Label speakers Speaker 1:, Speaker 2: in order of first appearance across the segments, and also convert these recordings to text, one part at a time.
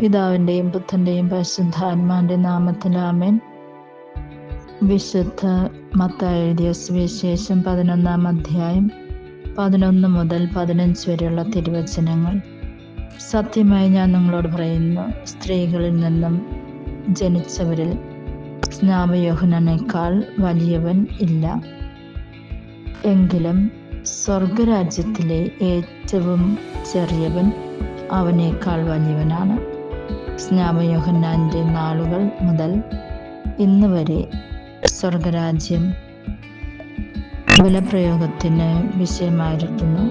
Speaker 1: പിതാവിന്റെയും പുത്രന്റെയും പരിശുദ്ധാത്മാന്റെ നാമത്തിൽ ആമേൻ. വിശുദ്ധ മത്തായി എഴുതിയ സുവിശേഷം പതിനൊന്നാം അധ്യായം പതിനൊന്ന് മുതൽ പതിനഞ്ച് വരെയുള്ള തിരുവചനങ്ങൾ. സത്യമായി ഞാൻ നിങ്ങളോട് പറയുന്നു സ്ത്രീകളിൽ നിന്നും ജനിച്ചവരിൽ സ്നാമയോഹനേക്കാൾ വലിയവൻ ഇല്ല. എങ്കിലും സ്വർഗരാജ്യത്തിലെ ഏറ്റവും ചെറിയവൻ അവനേക്കാൾ വലിയവനാണ്. സ്നാമയോഹന്നാന്റെ നാളുകൾ മുതൽ ഇന്ന് വരെ സ്വർഗരാജ്യം ബലപ്രയോഗത്തിന് വിഷയമായിരിക്കുന്നു.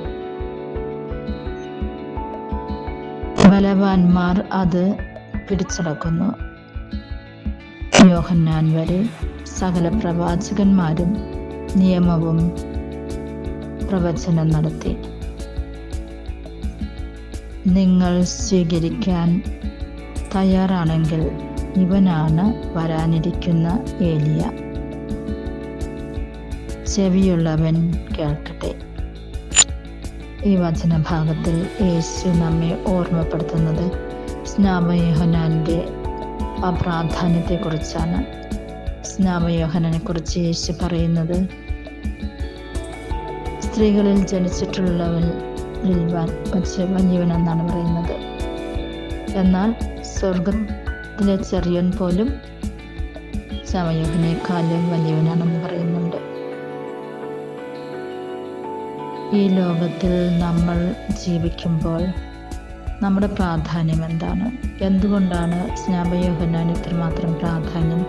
Speaker 1: ബലവാന്മാർ അത് പിടിച്ചടക്കുന്നു. യോഹന്നാൻ വരെ സകല പ്രവാചകന്മാരും നിയമവും പ്രവചനം നടത്തി. നിങ്ങൾ സ്വീകരിക്കാൻ തയ്യാറാണെങ്കിൽ ഇവനാണ് വരാനിരിക്കുന്ന ഏലിയ. ചെവിയുള്ളവൻ കേൾക്കട്ടെ. ഈ വചനഭാഗത്തിൽ യേശു നമ്മെ ഓർമ്മപ്പെടുത്തുന്നത് സ്നാമയോഹനാന്റെ അപ്രാധാന്യത്തെക്കുറിച്ചാണ്. സ്നാമയോഹനനെ കുറിച്ച് യേശു പറയുന്നത് സ്ത്രീകളിൽ ജനിച്ചിട്ടുള്ളവൻ വച്ച് എന്നാണ് പറയുന്നത്. എന്നാൽ സ്വർഗത്തിലെ ചെറിയൻ പോലും സമയോഹനേക്കാളും വലിയവനാണെന്ന് പറയുന്നുണ്ട്. ഈ ലോകത്തിൽ നമ്മൾ ജീവിക്കുമ്പോൾ നമ്മുടെ പ്രാധാന്യം എന്താണ്? എന്തുകൊണ്ടാണ് സ്നാപയോഹനാൻ ഇത്രമാത്രം പ്രാധാന്യം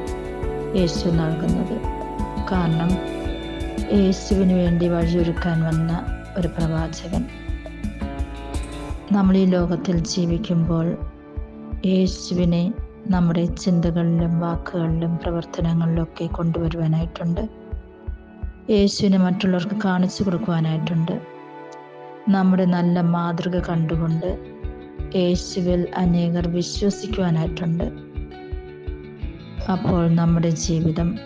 Speaker 1: യേശു നൽകുന്നത്? കാരണം യേശുവിന് വേണ്ടി വഴിയൊരുക്കാൻ വന്ന ഒരു പ്രവാചകൻ. നമ്മൾ ഈ ലോകത്തിൽ ജീവിക്കുമ്പോൾ യേശുവിനെ നമ്മുടെ ചിന്തകളിലും വാക്കുകളിലും പ്രവർത്തനങ്ങളിലൊക്കെ കൊണ്ടുവരുവാനായിട്ടുണ്ട്. യേശുവിനെ മറ്റുള്ളവർക്ക് കാണിച്ചു കൊടുക്കുവാനായിട്ടുണ്ട്. നമ്മുടെ നല്ല മാതൃക കണ്ടുകൊണ്ട് യേശുവിൽ അനേകർ വിശ്വസിക്കുവാനായിട്ടുണ്ട്. അപ്പോൾ നമ്മുടെ ജീവിതം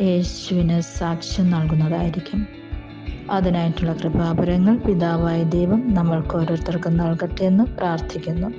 Speaker 1: യേശുവിന് സാക്ഷ്യം നൽകുന്നതായിരിക്കും. അതിനായിട്ടുള്ള കൃപാപരങ്ങൾ പിതാവായ ദൈവം നമ്മൾക്ക് ഓരോരുത്തർക്കും നൽകട്ടെ എന്ന് പ്രാർത്ഥിക്കുന്നു.